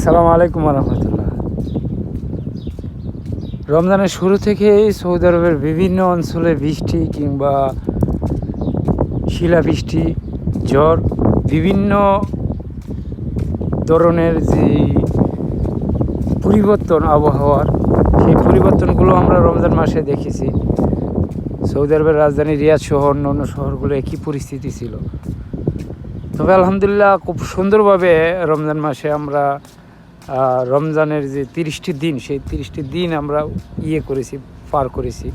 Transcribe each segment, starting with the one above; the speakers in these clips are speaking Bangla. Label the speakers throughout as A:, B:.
A: আসসালামু আলাইকুম রহমতুল্লাহ। রমজানের শুরু থেকেই সৌদি আরবের বিভিন্ন অঞ্চলে বৃষ্টি কিংবা শিলাবৃষ্টি, ঝড়, বিভিন্ন ধরনের যে পরিবর্তন আবহাওয়ার, সেই পরিবর্তনগুলো আমরা রমজান মাসে দেখেছি। সৌদি আরবের রাজধানী রিয়াদ সহ অন্য অন্য শহরগুলো একই পরিস্থিতি ছিল। তবে আলহামদুলিল্লাহ খুব সুন্দরভাবে রমজান মাসে আমরা রমজানের যে তিরিশটি দিন, সেই তিরিশটি দিন আমরা ইয়ে করেছি, পার করেছি।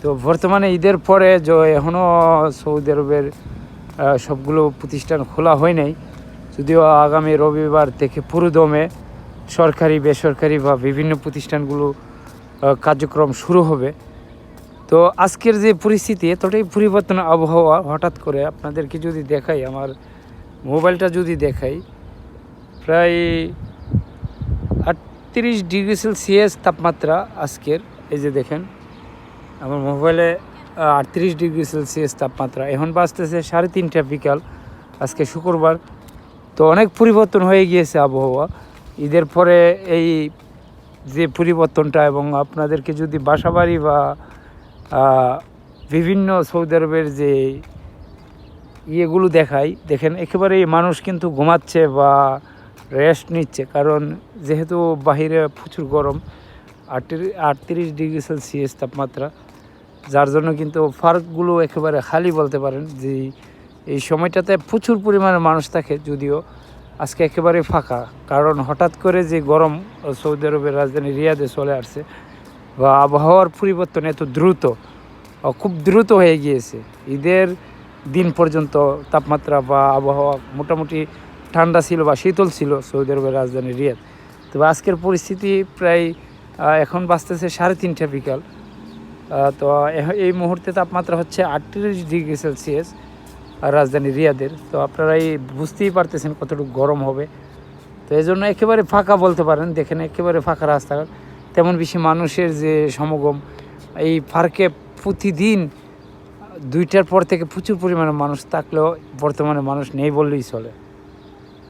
A: তো বর্তমানে ঈদের পরে যে এখনও সৌদি আরবের সবগুলো প্রতিষ্ঠান খোলা হয় নাই। যদিও আগামী রবিবার থেকে পুরোদমে সরকারি, বেসরকারি বা বিভিন্ন প্রতিষ্ঠানগুলো কার্যক্রম শুরু হবে। তো আজকের যে পরিস্থিতি, এতটাই পরিবর্তন আবহাওয়া, হঠাৎ করে আপনাদেরকে যদি দেখাই, আমার মোবাইলটা যদি দেখাই, প্রায় আটত্রিশ ডিগ্রি সেলসিয়াস তাপমাত্রা আজকের, এই যে দেখেন, আমার মোবাইলে আটত্রিশ ডিগ্রি সেলসিয়াস তাপমাত্রা। এখন বাঁচতেছে সাড়ে তিনটা বিকাল, আজকে শুক্রবার। তো অনেক পরিবর্তন হয়ে গিয়েছে আবহাওয়া। ঈদের পরে এই যে পরিবর্তনটা এবং আপনাদেরকে যদি বাসাবাড়ি বা বিভিন্ন সৌদি আরবের যে ইয়েগুলো দেখাই, দেখেন একেবারেই মানুষ কিন্তু ঘুমাচ্ছে বা রেস্ট নিচ্ছে, কারণ যেহেতু বাহিরে প্রচুর গরম, আটত্রিশ ডিগ্রি সেলসিয়াস তাপমাত্রা, যার জন্য কিন্তু পার্কগুলো একেবারে খালি বলতে পারেন যে এই সময়টাতে প্রচুর পরিমাণে মানুষ থাকে, যদিও আজকে একেবারে ফাঁকা। কারণ হঠাৎ করে যে গরম সৌদি আরবের রাজধানী রিয়াদে চলে আসছে, বা আবহাওয়ার পরিবর্তন এত দ্রুত খুব দ্রুত হয়ে গিয়েছে। ঈদের দিন পর্যন্ত তাপমাত্রা বা আবহাওয়া মোটামুটি ঠান্ডা ছিল বা শীতল ছিল সৌদি আরবের রাজধানী রিয়াদ। তবে আজকের পরিস্থিতি প্রায় এখন বাঁচতেছে সাড়ে তিনটা বিকাল। তো এই মুহূর্তে তাপমাত্রা হচ্ছে আটত্রিশ ডিগ্রি সেলসিয়াস রাজধানী রিয়াদের। তো আপনারা এই বুঝতেই পারতেছেন কতটুকু গরম হবে। তো এই জন্য একেবারে ফাঁকা বলতে পারেন, দেখেন একেবারে ফাঁকা রাস্তাঘাট। তেমন বেশি মানুষের যে সমাগম, এই পার্কে প্রতিদিন দুইটার পর থেকে প্রচুর পরিমাণে মানুষ থাকলেও বর্তমানে মানুষ নেই বললেই চলে।